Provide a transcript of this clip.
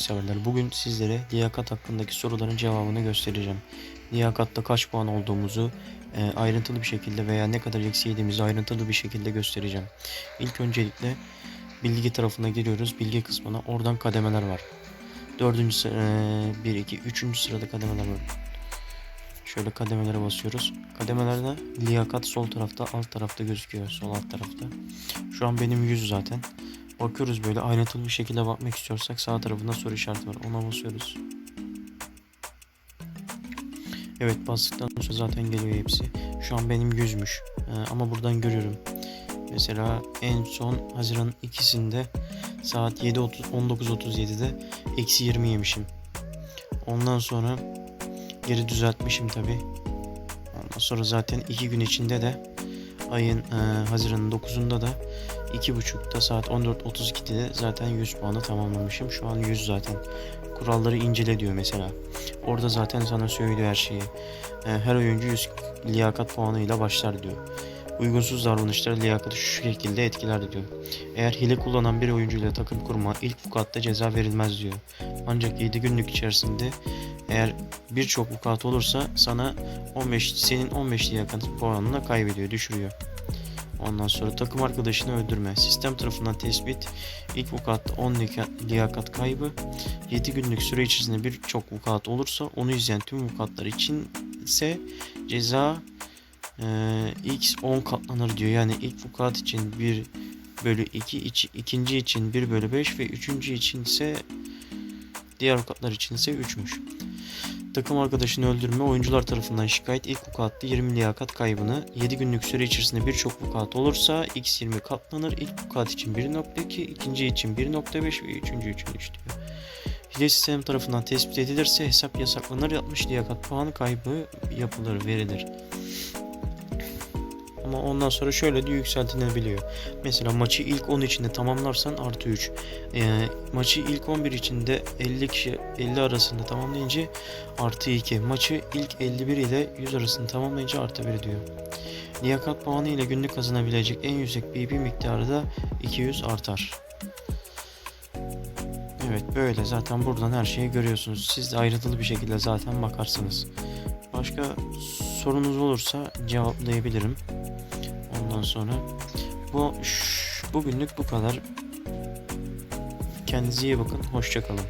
severler. Bugün sizlere liyakat hakkındaki soruların cevabını göstereceğim. Liyakatta kaç puan olduğumuzu e, ayrıntılı bir şekilde veya ne kadar eksi yediğimizi ayrıntılı bir şekilde göstereceğim. İlk öncelikle bilgi tarafına giriyoruz. Bilgi kısmına oradan kademeler var. Dördüncü sıra, 1, 2, üçüncü sırada kademeler var. Şöyle kademelere basıyoruz. Kademelerde liyakat sol tarafta alt tarafta gözüküyor. Sol alt tarafta. Şu an benim 100 zaten. Bakıyoruz böyle ayrıntılı bir şekilde bakmak istiyorsak sağ tarafında soru işareti var. Ona basıyoruz. Evet bastıktan sonra zaten geliyor hepsi. Şu an benim 100'müş. Ee, ama buradan görüyorum. Mesela en son Haziran ikisinde saat 7.30 19.37'de eksi 20 yemişim. Ondan sonra geri düzeltmişim tabi. Ondan sonra zaten 2 gün içinde de ayın e, Haziran'ın 9'unda da 2.30'da saat 14.32'de zaten 100 puanı tamamlamışım. Şu an 100 zaten. Kuralları incele diyor mesela. Orada zaten sana söylüyor her şeyi. E, her oyuncu 100 liyakat puanıyla başlar diyor. Uygunsuz davranışlar liyakatı şu şekilde etkiler diyor. Eğer hile kullanan bir oyuncuyla takım kurma ilk vukuatta ceza verilmez diyor. Ancak 7 günlük içerisinde eğer birçok vukuat olursa sana 15 senin 15 liyakat puanını kaybediyor, düşürüyor. Ondan sonra takım arkadaşını öldürme. Sistem tarafından tespit. İlk vukuatta 10 lika- liyakat kaybı. 7 günlük süre içerisinde birçok vukuat olursa onu izleyen tüm vukuatlar için ise ceza e, x 10 katlanır diyor. Yani ilk vukuat için 1 bölü 2, iç, ikinci için 1 bölü 5 ve üçüncü için ise diğer avukatlar için ise 3'müş. Takım arkadaşını öldürme oyuncular tarafından şikayet ilk vukuatta 20 liyakat kaybını 7 günlük süre içerisinde birçok vukuat olursa x 20 katlanır. İlk vukuat için 1.2, ikinci için 1.5 ve üçüncü için 3 diyor. Hile sistem tarafından tespit edilirse hesap yasaklanır 60 liyakat puanı kaybı yapılır verilir. Ama ondan sonra şöyle de yükseltilebiliyor. Mesela maçı ilk 10 içinde tamamlarsan artı 3. Ee, maçı ilk 11 içinde 50 kişi 50 arasında tamamlayınca artı 2. Maçı ilk 51 ile 100 arasında tamamlayınca artı 1 diyor. Liyakat puanı ile günlük kazanabilecek en yüksek BB miktarı da 200 artar. Evet böyle zaten buradan her şeyi görüyorsunuz. Siz de ayrıntılı bir şekilde zaten bakarsınız. Başka sorunuz olursa cevaplayabilirim. Ondan sonra bu ş- bugünlük bu kadar. Kendinize iyi bakın. Hoşçakalın.